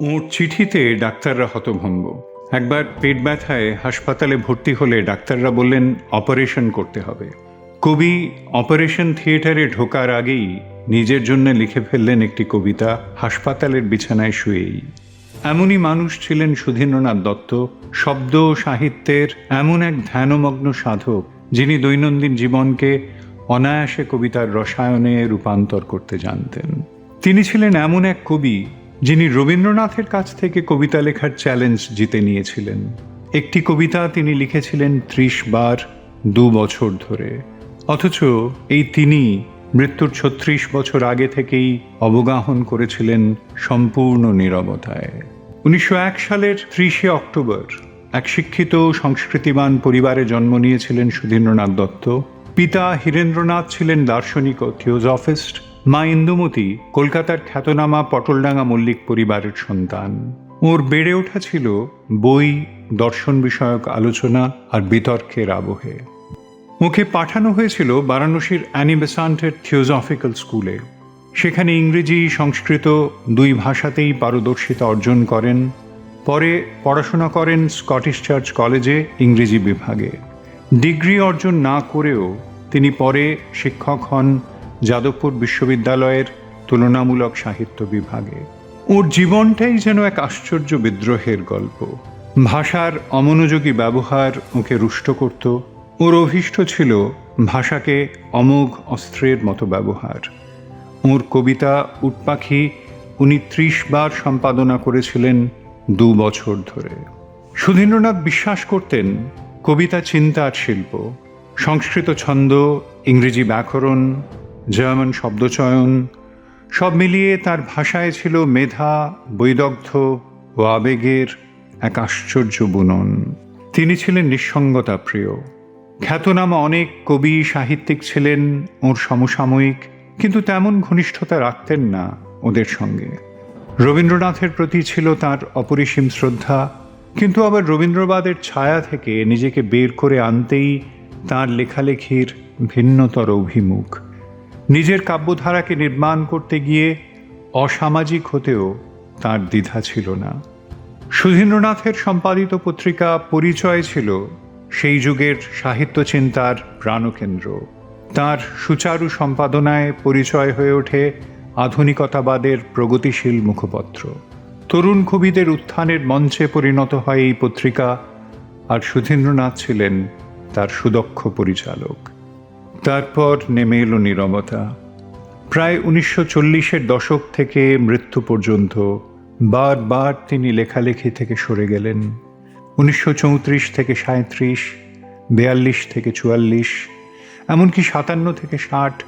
ওর চিঠিতে ডাক্তাররা হতভম্ব। একবার পেট ব্যথায় হাসপাতালে ভর্তি হলে ডাক্তাররা বললেন, অপারেশন করতে হবে। কবি অপারেশন থিয়েটারে ঢোকার আগেই নিজের জন্য লিখে ফেললেন একটি কবিতা, হাসপাতালের বিছানায় শুয়েই। এমনই মানুষ ছিলেন সুধীন্দ্রনাথ দত্ত, শব্দ ও সাহিত্যের এমন এক ধ্যানমগ্ন সাধক, যিনি দৈনন্দিন জীবনকে অনায়াসে কবিতার রসায়নে রূপান্তর করতে জানতেন। তিনি ছিলেন এমন এক কবি যিনি রবীন্দ্রনাথের কাছ থেকে কবিতা লেখার চ্যালেঞ্জ জিতে নিয়েছিলেন। একটি কবিতা তিনি লিখেছিলেন ত্রিশ বার দু বছর ধরে। অথচ এই তিনি মৃত্যুর ছত্রিশ বছর আগে থেকেই অবগাহন করেছিলেন সম্পূর্ণ নীরবতায়। উনিশশো এক সালের ত্রিশে অক্টোবর এক শিক্ষিত, সংস্কৃতিবান পরিবারে জন্ম নিয়েছিলেন সুধীন্দ্রনাথ দত্ত। পিতা হীরেন্দ্রনাথ ছিলেন দার্শনিক ও থিওজফিস্ট মা ইন্দুমতি, কলকাতার খ্যাতনামা পটলডাঙ্গা মল্লিক পরিবারের সন্তান। ওর বেড়ে ওঠা ছিল বই, দর্শন বিষয়ক আলোচনা আর বিতর্কের আবহে। ওকে পাঠানো হয়েছিল বারাণসীর অ্যানিবেসান্টের থিওজফিক্যাল স্কুলে। সেখানে ইংরেজি, সংস্কৃত দুই ভাষাতেই পারদর্শিতা অর্জন করেন। পরে পড়াশোনা করেন স্কটিশ চার্চ কলেজে ইংরেজি বিভাগে। ডিগ্রি অর্জন না করেও তিনি পরে শিক্ষক হন যাদবপুর বিশ্ববিদ্যালয়ের তুলনামূলক সাহিত্য বিভাগে। ওর জীবনটাই যেন এক আশ্চর্য বিদ্রোহের গল্প। ভাষার অমনোযোগী ব্যবহার ওকে রুষ্ট করত। ওর অভীষ্ট ছিল ভাষাকে অমোঘ অস্ত্রের মতো ব্যবহার। ওর কবিতা উটপাখি উনি ত্রিশ বার সম্পাদনা করেছিলেন দু বছর ধরে। সুধীন্দ্রনাথ বিশ্বাস করতেন, কবিতা চিন্তার শিল্প, সংস্কৃত ছন্দ, ইংরেজি ব্যাকরণ জার্মান শব্দচয়ন, সব মিলিয়ে তার ভাষায় ছিল মেধা, বৈদগ্ধ ও আবেগের এক আশ্চর্য বুনন। তিনি ছিলেন নিঃসঙ্গতা প্রিয়। খ্যাতনামা অনেক কবি, সাহিত্যিক ছিলেন ওর সমসাময়িক, কিন্তু তেমন ঘনিষ্ঠতা রাখতেন না ওদের সঙ্গে। রবীন্দ্রনাথের প্রতি ছিল তার অপরিসীম শ্রদ্ধা, কিন্তু আবার রবীন্দ্রবাদের ছায়া থেকে নিজেকে বের করে আনতেই তার লেখালেখির ভিন্নতর অভিমুখ। নিজের কাব্যধারাকে নির্মাণ করতে গিয়ে অসামাজিক হতেও তার দ্বিধা ছিল না। সুধীন্দ্রনাথের সম্পাদিত পত্রিকা পরিচয় ছিল সেই যুগের সাহিত্য চিন্তার প্রাণকেন্দ্র। তার সুচারু সম্পাদনায় পরিচয় হয়ে ওঠে আধুনিকতাবাদের প্রগতিশীল মুখপত্র। তরুণ কবিদের উত্থানের মঞ্চে পরিণত হয় এই পত্রিকা, আর সুধীন্দ্রনাথ ছিলেন তার সুদক্ষ পরিচালক। তারপর নেমে এলো নীরবতা। প্রায় উনিশশো চল্লিশের দশক থেকে মৃত্যু পর্যন্ত বারবার তিনি লেখালেখি থেকে সরে গেলেন। উনিশশো চৌত্রিশ থেকে সাঁত্রিশ বেয়াল্লিশ থেকে চুয়াল্লিশ, এমনকি সাতান্ন থেকে ষাট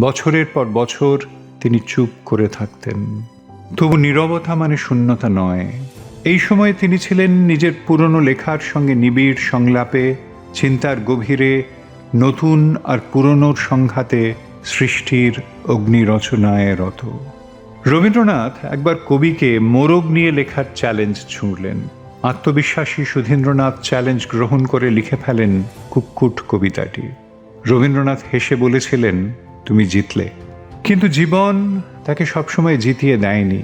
বছরের পর বছর তিনি চুপ করে থাকতেন। তবু নীরবতা মানে শূন্যতা নয়। এই সময়ে তিনি ছিলেন নিজের পুরনো লেখার সঙ্গে নিবিড় সংলাপে, চিন্তার গভীরে নতুন আর পুরনোর সংঘাতে সৃষ্টির অগ্নি রচনায় রত। রবীন্দ্রনাথ একবার কবিকে মোরগ নিয়ে লেখার চ্যালেঞ্জ ছুঁড়লেন। আত্মবিশ্বাসী সুধীন্দ্রনাথ চ্যালেঞ্জ গ্রহণ করে লিখে ফেলেন কুক্কুট কবিতাটি। রবীন্দ্রনাথ হেসে বলেছিলেন, তুমি জিতলে। কিন্তু জীবন তাকে সবসময় জিতিয়ে দেয়নি।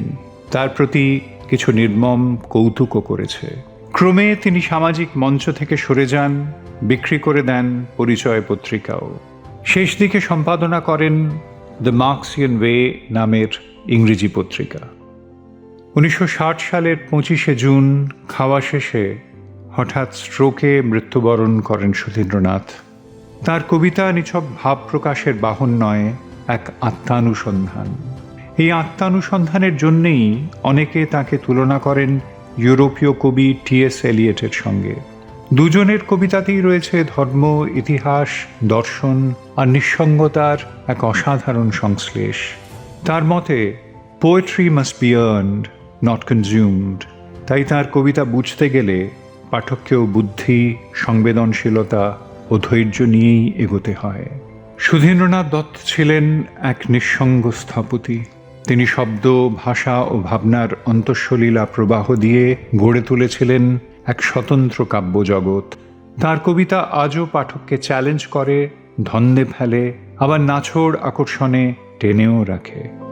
তার প্রতি কিছু নির্মম কৌতুকও করেছে। ক্রমে তিনি সামাজিক মঞ্চ থেকে সরে যান, বিক্রি করে দেন পরিচয় পত্রিকাও। শেষ দিকে সম্পাদনা করেন দ্য মার্কসিয়ান ওয়ে নামের ইংরেজি পত্রিকা। উনিশশো ষাট সালের পঁচিশে জুন, খাওয়া শেষে হঠাৎ স্ট্রোকে মৃত্যুবরণ করেন সুধীন্দ্রনাথ। তার কবিতা নিছক ভাব প্রকাশের বাহন নয়, এক আত্মানুসন্ধান। এই আত্মানুসন্ধানের জন্যেই অনেকে তাকে তুলনা করেন ইউরোপীয় কবি টিএস এলিয়েটের সঙ্গে। দুজনের কবিতাতেই রয়েছে ধর্ম, ইতিহাস, দর্শন আর নিঃসঙ্গতার এক অসাধারণ সংশ্লেষ। তার মতে poetry must be earned not consumed তাই তার কবিতা বুঝতে গেলে পাঠককেও বুদ্ধি, সংবেদনশীলতা ও ধৈর্য নিয়েই এগোতে হয়। সুধীন্দ্রনাথ দত্ত ছিলেন এক নিঃসঙ্গ স্থপতি। তিনি শব্দ, ভাষা ও ভাবনার অন্তঃসলীলা প্রবাহ দিয়ে গড়ে তুলেছিলেন এক স্বতন্ত্র কাব্য জগৎ তার কবিতা আজও পাঠককে চ্যালেঞ্জ করে ধন্দে ফেলে, আবার নাছোড় আকর্ষণে টেনেও রাখে।